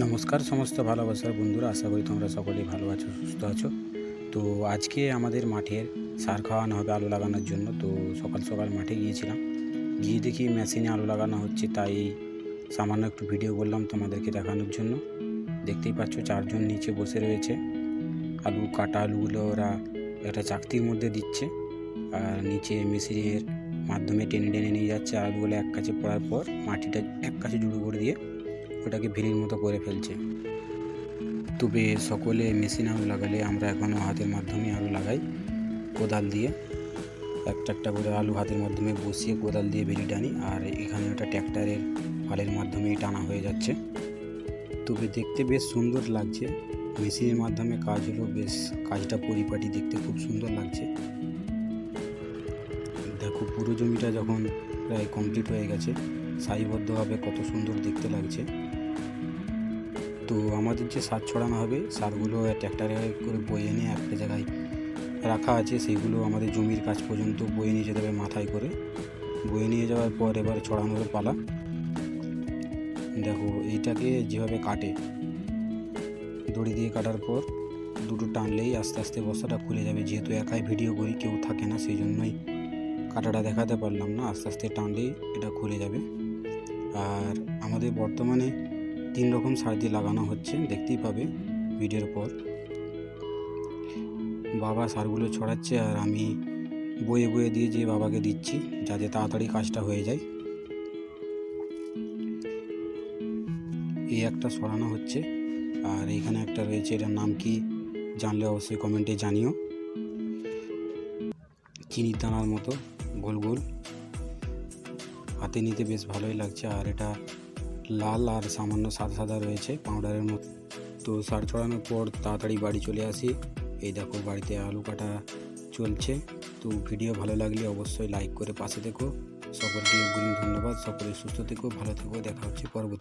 নমস্কার সমস্ত ভালোবাসার বন্ধুরা, আশা করি তোমরা সকলেই ভালো আছো, সুস্থ আছো। তো আজকে আমাদের মাঠের সার খাওয়ানো হবে আলু লাগানোর জন্য। তো সকাল সকাল মাঠে গিয়েছিলাম। গিয়ে দেখি মেশিনে আলু লাগানো হচ্ছে, তাই সামান্য একটু ভিডিও করলাম তোমাদেরকে দেখানোর জন্য। দেখতেই পাচ্ছ চারজন নিচে বসে রয়েছে। আলু কাটা আলুগুলো ওরা একটা চাকতির মধ্যে দিচ্ছে। আর নিচে মেশিনের মাধ্যমে টেনে টেনে নিয়ে যাচ্ছে আলুগুলো এক কাছে পড়ার পর মাটিটা এক কাছে জুড়ো করে দিয়ে ওটাকে ভিড়ির মতো করে ফেলছে। তবে সকলে মেশিন আলু লাগালে আমরা এখনও হাতের মাধ্যমে আলু লাগাই, কোদাল দিয়ে। একটা একটা করে আলু হাতের মাধ্যমে বসিয়ে কোদাল দিয়ে বেরিয়ে টানি, আর এখানে ওটা ট্র্যাক্টরের ফালের মাধ্যমেই টানা হয়ে যাচ্ছে। তবে দেখতে বেশ সুন্দর লাগছে। মেশিনের মাধ্যমে কাজ হলো বেশ কাজটা পরিপাটি দেখতে খুব সুন্দর লাগছে। দেখো পুরো জমিটা যখন প্রায় কমপ্লিট হয়ে গেছে সারিবদ্ধভাবে কত সুন্দর দেখতে লাগছে। তো আমাদের যে সার ছড়ানো হবে, সারগুলো ট্র্যাক্টরে করে বয়ে এনে একটা জায়গায় রাখা আছে। সেইগুলো আমাদের জমির কাজ পর্যন্ত বয়ে নিয়ে যেতে হবে মাথায় করে। বয়ে নিয়ে যাওয়ার পর এবার ছড়ানোর পালা। দেখো, এইটাকে যেভাবে কাটে, দড়ি দিয়ে কাটার পর দুটো টানলেই আস্তে আস্তে বস্তাটা খুলে যাবে। যেহেতু একাই ভিডিও করি, কেউ থাকে না, সেই জন্যই কাটাটা দেখাতে পারলাম না। আস্তে আস্তে টানলেই এটা খুলে যাবে। আর আমাদের বর্তমানে তিন রকম সার দিয়ে লাগানো হচ্ছে, দেখতেই পাবে ভিডিওর পর। বাবা সারগুলো ছড়াচ্ছে আর আমি বয়ে বয়ে দিয়ে যে বাবাকে দিচ্ছি, যাতে তাড়াতাড়ি কাজটা হয়ে যায়। এই একটা সরানো হচ্ছে, আর এখানে একটা রয়েছে, এটার নাম কি জানলে অবশ্যই কমেন্টে জানিও। চিনির দানার মতো, গোল গোল। হাতে নিতে বেশ ভালোই লাগছে। আর এটা লাল আর সামান্য সাদা সাদা রয়েছে পাউডারের মতো। তো সার ছড়ানোর পর তাড়াতাড়ি বাড়ি চলে আসি। এই দেখো বাড়িতে আলু কাটা চলছে। তো ভিডিও ভালো লাগলে অবশ্যই লাইক করে পাশে দেখো সকলকে অগ্রিম ধন্যবাদ। সকলে সুস্থ থেকো, ভালো থেকো। দেখা হচ্ছে পরবর্তী